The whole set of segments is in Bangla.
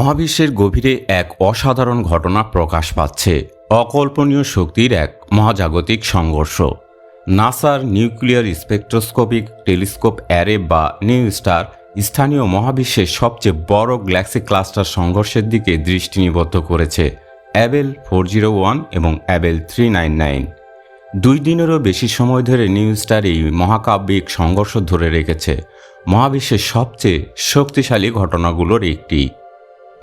মহাবিশ্বের গভীরে এক অসাধারণ ঘটনা প্রকাশ পাচ্ছে। অকল্পনীয় শক্তির এক মহাজাগতিক সংঘর্ষ। নাসার নিউক্লিয়ার স্পেকট্রোস্কোপিক টেলিস্কোপ অ্যারে বা নিউ স্টার স্থানীয় মহাবিশ্বের সবচেয়ে বড় গ্যালাক্সি ক্লাস্টার সংঘর্ষের দিকে দৃষ্টি নিবদ্ধ করেছে। অ্যাবেল ফোর জিরো ওয়ান এবং অ্যাবেল থ্রি নাইন নাইন। দুই দিনেরও বেশি সময় ধরে নিউ স্টার এই মহাকাব্যিক সংঘর্ষ ধরে রেখেছে। মহাবিশ্বের সবচেয়ে শক্তিশালী ঘটনাগুলোর একটি।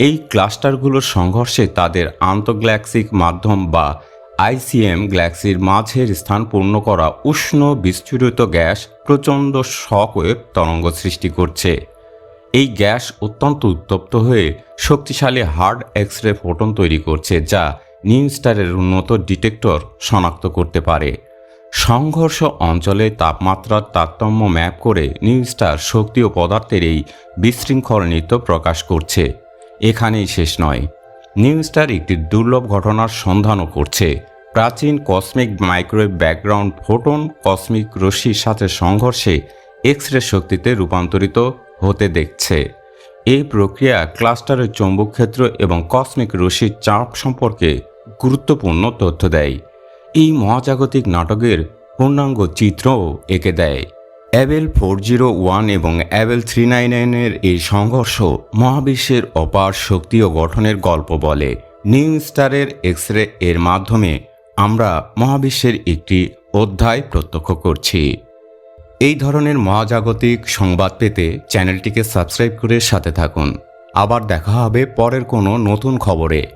এই ক্লাস্টারগুলোর সংঘর্ষে তাদের আন্তঃগ্যালাক্সিক মাধ্যম বা আইসিএম গ্যালাক্সির মাঝের স্থান পূর্ণ করা উষ্ণ বিস্ফোরিত গ্যাস প্রচণ্ড শকওয়েভ তরঙ্গ সৃষ্টি করছে। এই গ্যাস অত্যন্ত উত্তপ্ত হয়ে শক্তিশালী হার্ড এক্স রে ফোটন তৈরি করছে, যা নিউ স্টারের উন্নত ডিটেক্টর শনাক্ত করতে পারে। সংঘর্ষ অঞ্চলে তাপমাত্রার তারতম্য ম্যাপ করে নিউ স্টার শক্তি ও পদার্থের এই বিশৃঙ্খল নৃত্য প্রকাশ করছে। এখানেই শেষ নয়। নিউ স্টার একটি দুর্লভ ঘটনার সন্ধানও করছে। প্রাচীন cosmic microwave background photon cosmic রশ্মির সাথে সংঘর্ষে এক্স রে শক্তিতে রূপান্তরিত হতে দেখছে। এই প্রক্রিয়া ক্লাস্টারের চৌম্বক ক্ষেত্র এবং কসমিক রশ্মির চাপ সম্পর্কে গুরুত্বপূর্ণ তথ্য দেয়। এই মহাজাগতিক নাটকের পূর্ণাঙ্গ চিত্রও এঁকে দেয়। অ্যাবেল ফোর জিরো ওয়ান এবং অ্যাবেল থ্রি নাইন নাইনের এই সংঘর্ষ মহাবিশ্বের অপার শক্তি ও গঠনের গল্প বলে। নিউ স্টারের এক্স রে এর মাধ্যমে আমরা মহাবিশ্বের একটি অধ্যায় প্রত্যক্ষ করছি। এই ধরনের মহাজাগতিক সংবাদ পেতে চ্যানেলটিকে সাবস্ক্রাইব করে সাথে থাকুন। আবার দেখা হবে পরের কোনো নতুন খবরে।